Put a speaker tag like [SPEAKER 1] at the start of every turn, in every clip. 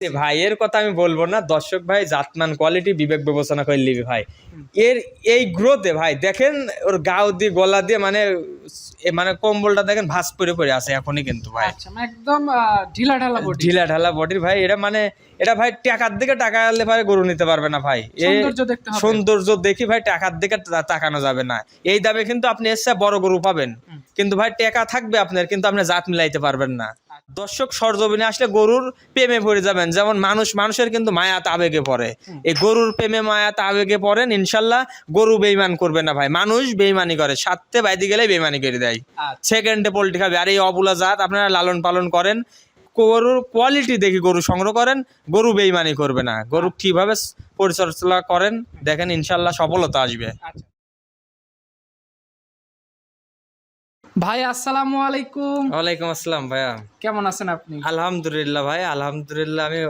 [SPEAKER 1] এ ভাই কথা আমি বলব না দর্শক ভাই জাতমান কোয়ালিটি বিবেক বিবেচনা করে নিবি ভাই। এর এই গ্রোথে ভাই দেখেন ওর গাও দিয়ে গলা দিয়ে মানে মানে কম্বলটা দেখেন ভাস পরে পরে আছে এখনই কিন্তু ভাই।
[SPEAKER 2] আচ্ছা মানে একদম ঢিলা ঢালা বডি
[SPEAKER 1] ঢিলা ঢালা বডির ভাই এটা মানে এটা ভাই টাকার দিকে টাকা আনলে ভাই গরু নিতে পারবে না ভাই।
[SPEAKER 2] সৌন্দর্য দেখতে হবে।
[SPEAKER 1] সৌন্দর্য দেখি ভাই টাকার দিকে তাকানো যাবে না। এই দামে কিন্তু আপনি এসে বড় গরু পাবেন। কিন্তু ভাই টাকা থাকবে আপনার কিন্তু আপনি জাত মিলাইতে পারবেন না। দর্শক সরজমিনে আসলে গরুর প্রেমে পড়ে যাবেন। যেমন মানুষ মানুষের কিন্তু মায়াত আবেগে পড়ে। এই গরুর প্রেমে মায়াত আবেগে পড়েন ইনশাল্লাহ গরু বেইমান করবে না ভাই। মানুষ বেইমানি করে সাততে বাইতে গেলে বেইমানি করে দেয়।
[SPEAKER 2] আচ্ছা।
[SPEAKER 1] সেকেন্ডে পোল্ট্রি খাবে আর এই অবুলা জাত আপনারা লালন পালন করেন। গরুর কোয়ালিটি দেখি গরু সংগ্রহ করেন গরু বেইমানি করবে না। গরু কীভাবে পরিচর্যা করেন দেখেন ইনশাল্লাহ সফলতা আসবে।
[SPEAKER 2] ভাই আসসালামু আলাইকুম।
[SPEAKER 1] ওয়ালাইকুম আসসালাম ভাইয়া।
[SPEAKER 2] কেমন আছেন আপনি?
[SPEAKER 1] আলহামদুলিল্লাহ ভাই আলহামদুলিল্লাহ আমি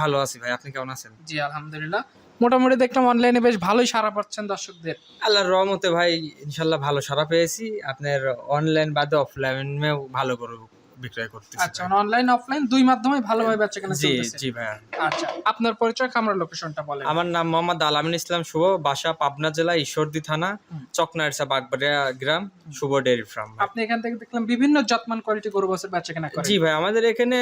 [SPEAKER 1] ভালো আছি ভাই। আপনি কেমন আছেন?
[SPEAKER 2] জি আলহামদুলিল্লাহ। মোটামুটি দেখলাম অনলাইনে বেশ ভালোই সারা পাচ্ছেন দর্শকদের।
[SPEAKER 1] আল্লাহর রহমতে ভাই ইনশাল্লাহ ভালো সারা পেয়েছি। আপনার অনলাইন বাদে অফলাইনেও ভালো গরু বিক্রয় করতেছি
[SPEAKER 2] আচ্ছা অনলাইন অফলাইন দুই মাধ্যমে ভালোভাবে বেচা কেনা
[SPEAKER 1] জি
[SPEAKER 2] চলতেছে।
[SPEAKER 1] জি ভাইয়া।
[SPEAKER 2] আচ্ছা আপনার পরিচয় খামার লোকেশনটা বলেন।
[SPEAKER 1] আমার নাম মোহাম্মদ আলামিন ইসলাম শুভ বাসা পাবনা জেলা ঈশ্বরদী থানা। চকনারসা বাগবাড়িয়া গ্রাম শুভ ডেয়ারি ফার্ম
[SPEAKER 2] আপনি এখান থেকে দেখলাম বিভিন্ন জাতমান কোয়ালিটি গরু বছর বেচা কেনা করেন।
[SPEAKER 1] জি ভাই আমাদের এখানে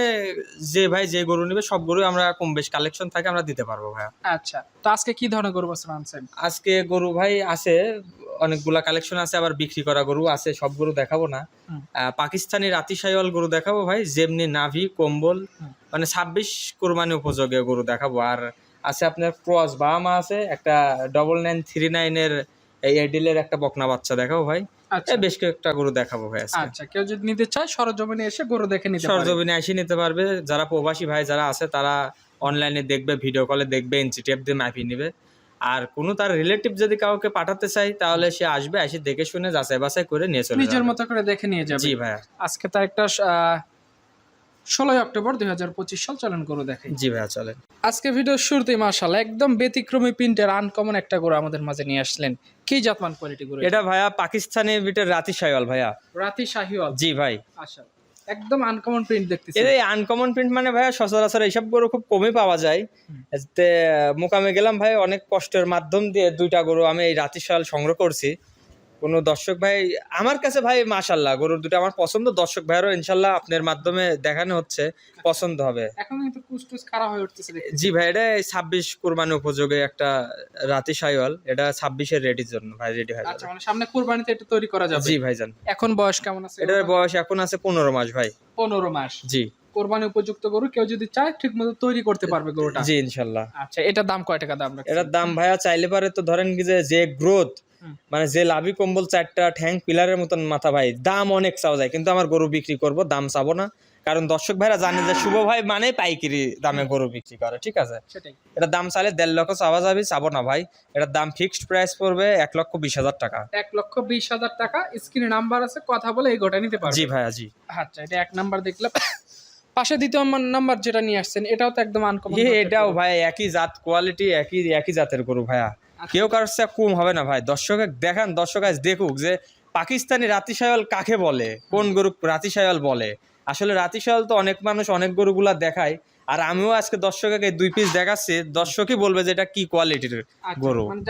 [SPEAKER 1] যে ভাই যে গরু নেবে সব গরু আমরা কম বেশ কালেকশন থাকে আমরা দিতে পারব ভাই
[SPEAKER 2] আচ্ছা তো আজকে কি ধরনের গরু বছর আনছেন?
[SPEAKER 1] আজকে গরু ভাই আছে অনেকগুলা কালেকশন আছে আবার বিক্রি করা গরু আছে সব গরু দেখাবো না। পাকিস্তানি রাতি সাইওয়াল গরু দেখাবো ভাই যেমনি নাভি কম্বল মানে ছাব্বিশ কোরবানি উপযোগী গরু দেখাবো। আর আছে আপনার ক্রস বাহামা আছে একটা ডবল নাইন থ্রি নাইনের এই এডিলের একটা বকনা বাচ্চা দেখাবো ভাই।
[SPEAKER 2] আচ্ছা।
[SPEAKER 1] বেশ কয়েকটা গরু দেখাবো ভাই
[SPEAKER 2] আচ্ছা কেউ যদি নিতে চায় সরজমিনে এসে গরু দেখে নিতে
[SPEAKER 1] সরজমিনে এসে নিতে পারবে। যারা প্রবাসী ভাই যারা আছে তারা অনলাইনে দেখবে ভিডিও কলে দেখবে ইঞ্চি টেপ দিয়ে মাপি নেবে। আর কোনো তার রিলেটিভ যদি কাউকে পাঠাতে চাই তাহলে সে আসবে এসে দেখে শুনে যাচাই বাছাই করে নিয়ে চলে
[SPEAKER 2] নিজের মতো করে দেখে নিয়ে যাবে।
[SPEAKER 1] জি ভাইয়া।
[SPEAKER 2] আজকে তার একটা ষোলোই অক্টোবর দুই হাজার পঁচিশ সাল চলন গরু
[SPEAKER 1] জি ভাইয়া চলেন।
[SPEAKER 2] আজকে ভিডিওর শুরুতেই মার্শাল একদম ব্যতিক্রমী প্রিন্টের আনকমন একটা গরু আমাদের মাঝে নিয়ে আসলেন। কি জাতমান কোয়ালিটি গরু
[SPEAKER 1] এটা ভাইয়া পাকিস্তানি বিটের রাতি সাইওয়াল ভাইয়া।
[SPEAKER 2] রাতি শাহিওয়াল।
[SPEAKER 1] জি ভাই।
[SPEAKER 2] আচ্ছা। একদম আনকমন প্রিন্ট দেখতেছি।
[SPEAKER 1] এই আনকমন প্রিন্ট মানে ভাই সচরাচর এইসব গরু খুব কমই পাওয়া যায়। মোকামে গেলাম ভাই অনেক কষ্টের মাধ্যম দিয়ে দুইটা গরু আমি এই রাতের সাল সংগ্রহ করছি। কোনো দর্শক ভাই আমার কাছে ভাই মাশাল্লাহ গরুর দুটো আমার পছন্দ। দর্শক ভাইয়েরও ইনশাল্লাহ আপনার মাধ্যমে দেখানো হচ্ছে পছন্দ হবে।
[SPEAKER 2] এখন কিন্তু কুচটুচ খারাপ হয়ে উঠতেছে
[SPEAKER 1] জি ভাই এটা ছাব্বিশ কোরবানি উপযোগী একটা রাতি সাইওয়াল এটা ছাব্বিশের রেডির জন্য ভাই রেডি হয়ে
[SPEAKER 2] আচ্ছা মানে সামনে কুরবানিতে এটা তৈরি করা যাবে।
[SPEAKER 1] জি ভাইজান।
[SPEAKER 2] এখন বয়স কেমন আছে?
[SPEAKER 1] এটার বয়স এখন আছে পনেরো মাস ভাই।
[SPEAKER 2] পনেরো মাস।
[SPEAKER 1] জি।
[SPEAKER 2] কোরবানি উপযুক্ত গরু কেউ যদি চায় ঠিক মতো তৈরি করতে পারবে গরুটা।
[SPEAKER 1] জি ইনশাল্লাহ
[SPEAKER 2] আচ্ছা এটার দাম কয় টাকা দাম?
[SPEAKER 1] এটার দাম ভাইয়া চাইলে পারে তো ধরেন কি যে যে গ্রোথ। মানে যে লাভি কম্বল চারটা ঠ্যাং পিলারের মতন মাথা ভাই দাম অনেক চাওয়া যায় কিন্তু আমার গরু বিক্রি করব দাম চাবো না। কারণ দর্শক ভাইরা জানে যে শুভ ভাই মানে পাইকারি দামে গরু বিক্রি করে ঠিক আছে? এটা দাম চাইলে দেড় লক্ষ চাওয়া যাবে চাবো না ভাই। এটার দাম ফিক্সড প্রাইস পড়বে এক লক্ষ বিশ হাজার টাকা।
[SPEAKER 2] এক লক্ষ বিশ হাজার টাকা স্ক্রিনে নাম্বার আছে কথা বলে এই গোটা নিতে পারবে।
[SPEAKER 1] জি ভাইয়া জি।
[SPEAKER 2] আচ্ছা এটা এক নাম্বার দেখলাম। পাশে দ্বিতীয় নাম্বার যেটা নিয়ে আসছেন এটাও তো একদম আনকমন
[SPEAKER 1] এটাও ভাই একই জাত কোয়ালিটি একই একই জাতের গরু ভাইয়া। কেউ কারোর সাথে কম হবে না ভাই। দর্শক দেখান দর্শক আজ দেখুক যে পাকিস্তানি রাতি সায়াল কাকে বলে? কোন গরু রাতি সায়াল বলে? আসলে রাতি সায়াল তো অনেক মানুষ অনেক গরুগুলা দেখায়। আর আমিও আজকে দর্শককে দুই পিস দেখাচ্ছি। দর্শকই বলবে যে এটা কি কোয়ালিটির গরু।
[SPEAKER 2] মানে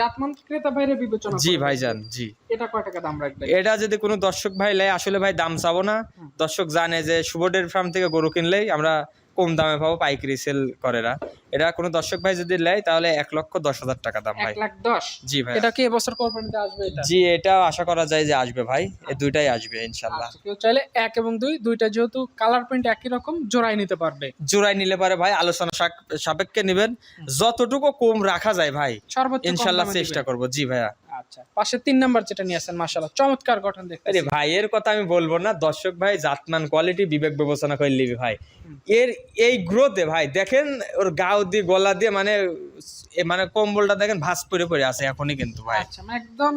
[SPEAKER 1] জি। ভাইজান জি।
[SPEAKER 2] এটা কয় টাকা দাম রাখবে
[SPEAKER 1] এটা যদি কোনো দর্শক ভাই লেয় আসলে ভাই দাম চাবো না। দর্শক জানে যে শুভডের ফার্ম থেকে গরু কিনলেই আমরা কম দামে পাবো পাইকারি সেল করেরা। এটা কোনো দর্শক ভাই যদি নেয় তাহলে এক লক্ষ দশ হাজার টাকা দাম ভাই।
[SPEAKER 2] লাখ দশ?
[SPEAKER 1] জি ভাই।
[SPEAKER 2] এটা কি এবছর কোরবানিতে আসবে এটা?
[SPEAKER 1] জি এটাও আশা করা যায় যে আসবে ভাই। এই দুইটাই আসবে ইনশাল্লাহ।
[SPEAKER 2] আচ্ছা, কেউ চাইলে এক এবং দুই দুইটা যেহেতু কালার প্রিন্ট একই রকম জোড়াই নিতে পারবে।
[SPEAKER 1] জোড়াই নিলে পারে ভাই আলোচনা সাপেক্ষে নেবেন। যতটুকু কম রাখা যায় ভাই ইনশাল্লাহ চেষ্টা। করব। জি ভাইয়া।
[SPEAKER 2] আচ্ছা পাশে তিন নাম্বার যেটা নিয়ে আসেন মাশাআল্লাহ চমৎকার গঠন দেখতে
[SPEAKER 1] আরে ভাই এর কথা আমি বলব না। দর্শক ভাই জাতমান কোয়ালিটি বিবেক বিবেচনা করে নিবি ভাই। এর এই গ্রোথে ভাই দেখেন ওর গাও দিয়ে গলা দিয়ে মানে মানে কম্বলটা দেখেন ভাস পরে পরে আছে এখনই কিন্তু ভাই।
[SPEAKER 2] আচ্ছা মানে একদম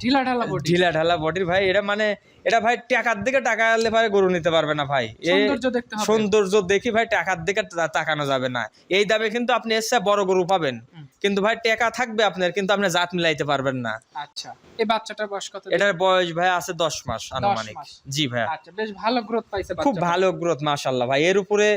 [SPEAKER 2] ঢিলা ঢালা বডি
[SPEAKER 1] ঢিলা ঢালা বডির ভাই এটা মানে এটা ভাই টাকার দিকে টাকা আনলে ভাই গরু নিতে পারবে না ভাই।
[SPEAKER 2] সৌন্দর্য দেখতে হবে।
[SPEAKER 1] সৌন্দর্য দেখি ভাই টাকার দিকে তাকানো যাবে না। এই দামে কিন্তু আপনি এসে বড় গরু পাবেন। কিন্তু ভাই টেকা থাকবে আপনার কিন্তু আপনি জাত মিলাইতে পারবেন না।
[SPEAKER 2] আচ্ছা। এই বাচ্চাটার বয়স কত
[SPEAKER 1] এটার বয়স ভাই আছে দশ মাস আনুমানিক। জি ভাই
[SPEAKER 2] আচ্ছা বেশ ভালো গ্রোথ পাইছে
[SPEAKER 1] খুব ভালো গ্রোথ মাশাআল্লাহ ভাই। এর উপরে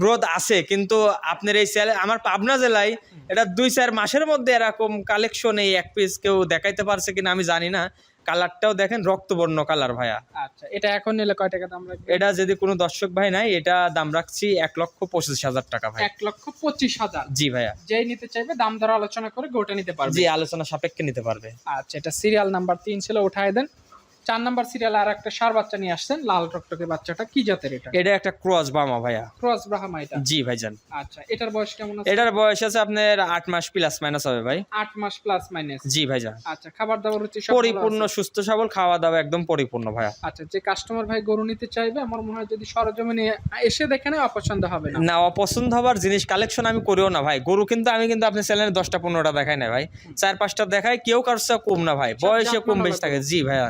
[SPEAKER 1] গ্রোথ আছে কিন্তু আপনার এই সেল আমার পাবনা জেলায় এটা দুই চার মাসের মধ্যে এরকম কালেকশন এই এক পিস কেউ দেখাইতে পারছে কিনা আমি জানি না। কালারটাও দেখেন রক্তবর্ণ কালার ভাইয়া।
[SPEAKER 2] আচ্ছা এটা এখন নিলে কয় টাকা দাম রাখবে
[SPEAKER 1] এটা যদি কোনো দর্শক ভাই নাই এটা দাম রাখছি এক লক্ষ পঁচিশ হাজার টাকা ভাই।
[SPEAKER 2] এক লক্ষ পঁচিশ হাজার?
[SPEAKER 1] জি ভাইয়া।
[SPEAKER 2] যেই নিতে চাইবে দাম দর আলোচনা করে গোটা নিতে পারবে।
[SPEAKER 1] জি আলোচনা সাপেক্ষে নিতে পারবে।
[SPEAKER 2] আচ্ছা এটা সিরিয়াল নাম্বার তিন ছিল উঠায় দেন। চার নাম্বার সিরিয়াল আর একটা সার বাচ্চা নিয়ে আসছেন লাল টকটকে বাচ্চাটা। কি জাতের এটা?
[SPEAKER 1] এটা একটা ক্রস বামা ভাইয়া।
[SPEAKER 2] ক্রস ব্রাহ্মা এটা?
[SPEAKER 1] জি ভাইজান।
[SPEAKER 2] আচ্ছা এটার বয়স কেমন আছে?
[SPEAKER 1] এটার বয়স আছে আপনার আট মাস প্লাস মাইনাস হবে ভাই।
[SPEAKER 2] আট মাস প্লাস মাইনাস
[SPEAKER 1] জি ভাইজান।
[SPEAKER 2] আচ্ছা খাবার দাবার হচ্ছে সব
[SPEAKER 1] পরিপূর্ণ সুস্থ সবল খাওয়া দাওয়া একদম পরিপূর্ণ ভাইয়া।
[SPEAKER 2] আচ্ছা যে কাস্টমার ভাই গরু নিতে চাইবে আমার মনে হয় যদি সরজমিনে এসে দেখে নেয় অপছন্দ হবে না।
[SPEAKER 1] না অপছন্দ হবার জিনিস কালেকশন আমি করিও না ভাই। গরু কিন্তু আমি কিন্তু আপনার চ্যানেলে দশটা পনেরোটা দেখাই না ভাই। চার পাঁচটা দেখাই কেউ কারোর কম না ভাই। বয়সে কম বেশি থাকে। জি ভাইয়া।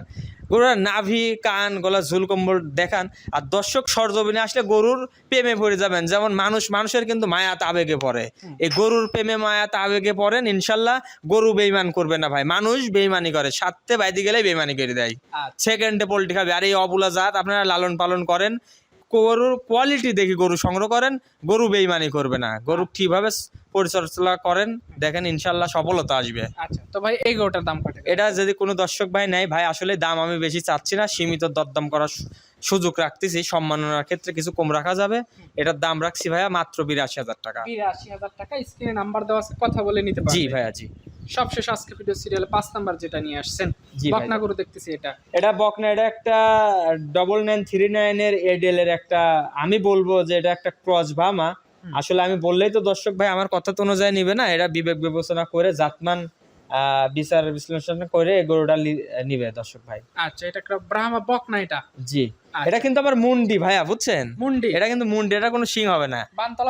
[SPEAKER 1] গরুর নাভি কান গলা ঝুল কম্বল দেখান। আর দর্শক সরজমিনে আসলে গরুর প্রেমে পড়ে যাবেন। যেমন মানুষ মানুষের কিন্তু মায়াত আবেগে পড়ে। এই গরুর প্রেমে মায়াত আবেগে পড়েন ইনশাল্লাহ গরু বেইমান করবে না ভাই। মানুষ বেইমানি করে। সাথে বাইদি গেলে বেইমানি করে দেয়।
[SPEAKER 2] আচ্ছা।
[SPEAKER 1] সেকেন্ডে পোল্ট্রি খাবে। আর এই অবুলা জাত আপনারা লালন পালন করেন। গরুর কোয়ালিটি দেখে গরু সংগ্রহ করেন গরু বেইমানি করবে না। গরু কীভাবে পরিচর্যা করেন দেখেন ইনশাল্লাহ সফলতা আসবে।
[SPEAKER 2] আচ্ছা তো ভাই এই গরুটার দাম কত?
[SPEAKER 1] এটা যদি কোনো দর্শক ভাই নেয় ভাই আসলে দাম আমি বেশি চাচ্ছি না সীমিত দরদাম করার সুযোগ রাখতেছি সম্মাননার ক্ষেত্রে কিছু কম রাখা যাবে। এটার দাম রাখছি ভাইয়া মাত্র বিরাশি হাজার টাকা।
[SPEAKER 2] বিরাশি হাজার টাকা স্ক্রিনে নাম্বার দেওয়া আছে কথা বলে নিতে
[SPEAKER 1] জি ভাইয়া জি।
[SPEAKER 2] সবশেষ আজকে ভিডিও সিরিয়াল পাঁচ নাম্বার যেটা নিয়ে আসছেন
[SPEAKER 1] জি
[SPEAKER 2] বকনা গরু দেখতেছি এটা।
[SPEAKER 1] এটা বকনা এটা একটা ডবল নাইন থ্রি নাইনের এডেল এর একটা আমি বলব যে এটা একটা ক্রস ভামা আসলে আমি বললেই তো দর্শক ভাই আমার কথা তো অনুযায়ী নিবে না এটা বিবেক বিবেচনা করে জাতমান বিচার বিশ্লেষণ করে গরুটা নিবে দর্শক ভাই।
[SPEAKER 2] আচ্ছা এটা একটা ব্রাহ্মা বকনা এটা?
[SPEAKER 1] জি।
[SPEAKER 2] আচ্ছা।
[SPEAKER 1] এটা কিন্তু আমার মুন্ডি ভাইয়া বুঝছেন?
[SPEAKER 2] মুন্ডি?
[SPEAKER 1] এটা কিন্তু মুন্ডি এটা কোনো সিং হবে না।
[SPEAKER 2] তো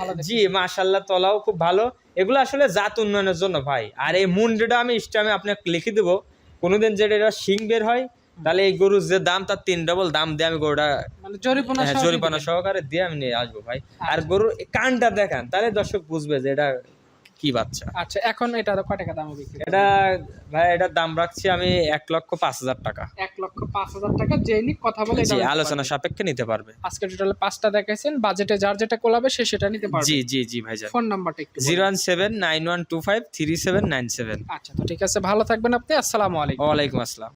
[SPEAKER 2] ভালো
[SPEAKER 1] জি মাশাল্লাহ তলাও খুব ভালো। এগুলো আসলে জাত উন্নয়নের জন্য ভাই। আর এই মুন্ডিটা আমি আপনাকে লিখে দেবো। কোনোদিন যেটা এটা শিং বের হয় তাহলে এই গরুর যে দাম তার তিন ডবল দাম দিয়ে আমি গরুটা
[SPEAKER 2] মানে জরিপনা
[SPEAKER 1] হ্যাঁ, সহকারে দিয়ে আমি নিয়ে আসব ভাই। আর
[SPEAKER 2] আচ্ছা।
[SPEAKER 1] গরুর কানটা দেখান তাহলে দর্শক বুঝবে যে এটা কি বাচ্চা?
[SPEAKER 2] আচ্ছা এখন এটা কয় টাকা দাম বিক্রি
[SPEAKER 1] এটা ভাই এটার দাম রাখছি আমি এক লক্ষ পাঁচ হাজার টাকা।
[SPEAKER 2] এক লক্ষ পাঁচ হাজার টাকা যে নি কথা বলে এটা
[SPEAKER 1] জি আলোচনা সাপেক্ষে নিতে পারবে।
[SPEAKER 2] আজকে টোটাল পাঁচটা দেখাইছেন বাজেটে যার যেটা কোলাবে সে সেটা নিতে পারবে।
[SPEAKER 1] জি জি জি ভাইজান।
[SPEAKER 2] ফোন নাম্বারটা একটু।
[SPEAKER 1] Zero one seven nine one two five three seven nine seven.
[SPEAKER 2] আচ্ছা তো ঠিক আছে ভালো থাকবেন আপনি আসসালামু আলাইকুম।
[SPEAKER 1] ওয়ালাইকুম আসসালাম।